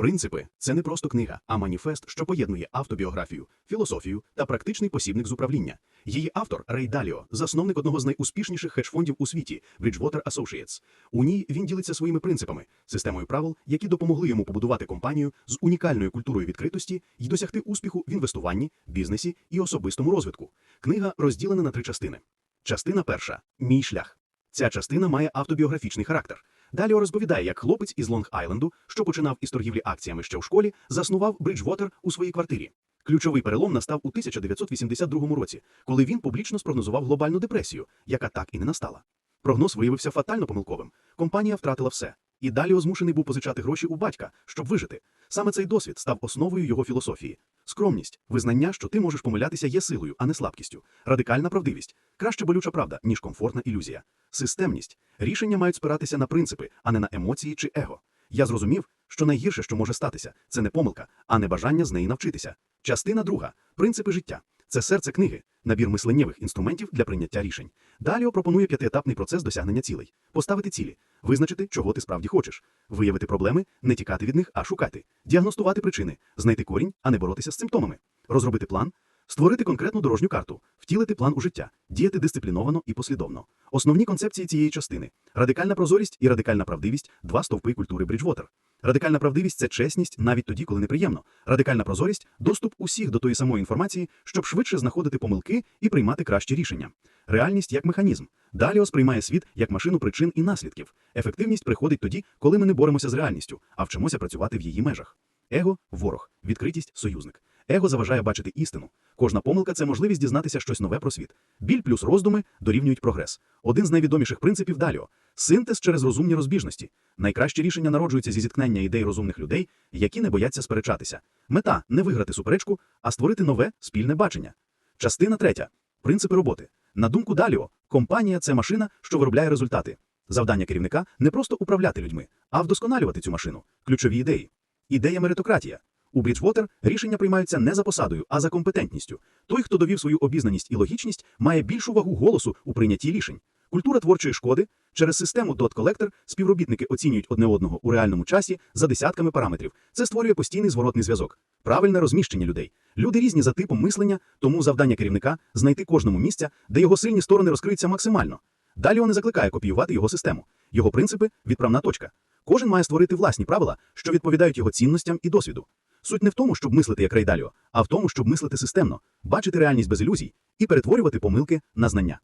Принципи це не просто книга, а маніфест, що поєднує автобіографію, філософію та практичний посібник з управління. Її автор Рей Даліо, засновник одного з найуспішніших хедж-фондів у світі Bridgewater Associates. У ній він ділиться своїми принципами, системою правил, які допомогли йому побудувати компанію з унікальною культурою відкритості і досягти успіху в інвестуванні, бізнесі і особистому розвитку. Книга розділена на три частини. Частина перша мій шлях. Ця частина має автобіографічний характер. Далі розповідає, як хлопець із Лонг-Айленду, що починав із торгівлі акціями ще в школі, заснував Бриджвотер у своїй квартирі. Ключовий перелом настав у 1982 році, коли він публічно спрогнозував глобальну депресію, яка так і не настала. Прогноз виявився фатально помилковим. Компанія втратила все. І далі змушений був позичати гроші у батька, щоб вижити. Саме цей досвід став основою його філософії. Скромність, визнання, що ти можеш помилятися, є силою, а не слабкістю. Радикальна правдивість, краще болюча правда, ніж комфортна ілюзія. Системність. Рішення мають спиратися на принципи, а не на емоції чи его. Я зрозумів, що найгірше, що може статися, це не помилка, а не бажання з неї навчитися. Частина друга принципи життя. Це серце книги, набір мисленнєвих інструментів для прийняття рішень. Далі пропонує п'ятиетапний процес досягнення цілей: поставити цілі, визначити, чого ти справді хочеш, виявити проблеми, не тікати від них, а шукати, діагностувати причини, знайти корінь, а не боротися з симптомами, розробити план, створити конкретну дорожню карту, втілити план у життя, діяти дисципліновано і послідовно. Основні концепції цієї частини: радикальна прозорість і радикальна правдивість два стовпи культури Бриджвотер. Радикальна правдивість це чесність навіть тоді, коли неприємно. Радикальна прозорість доступ усіх до тої самої інформації, щоб швидше знаходити помилки і приймати кращі рішення. Реальність як механізм. Даліо сприймає світ як машину причин і наслідків. Ефективність приходить тоді, коли ми не боремося з реальністю, а вчимося працювати в її межах. Его ворог, відкритість союзник. Его заважає бачити істину. Кожна помилка це можливість дізнатися щось нове про світ. Біль плюс роздуми дорівнюють прогрес. Один з найвідоміших принципів Даліо синтез через розумні розбіжності. Найкращі рішення народжуються зі зіткнення ідей розумних людей, які не бояться сперечатися. Мета не виграти суперечку, а створити нове спільне бачення. Частина третя. Принципи роботи. На думку Даліо, компанія це машина, що виробляє результати. Завдання керівника не просто управляти людьми, а вдосконалювати цю машину. Ключові ідеї. Ідея меритократія. У Bridgewater рішення приймаються не за посадою, а за компетентністю. Той, хто довів свою обізнаність і логічність, має більшу вагу голосу у прийнятті рішень. Культура творчої шкоди через систему Dot Collector співробітники оцінюють одне одного у реальному часі за десятками параметрів. Це створює постійний зворотний зв'язок. Правильне розміщення людей. Люди різні за типом мислення, тому завдання керівника знайти кожному місця, де його сильні сторони розкриються максимально. Далі не закликає копіювати його систему. Його принципи відправна точка. Кожен має створити власні правила, що відповідають його цінностям і досвіду. Суть не в тому, щоб мислити як Рейдаліо, а в тому, щоб мислити системно, бачити реальність без ілюзій і перетворювати помилки на знання.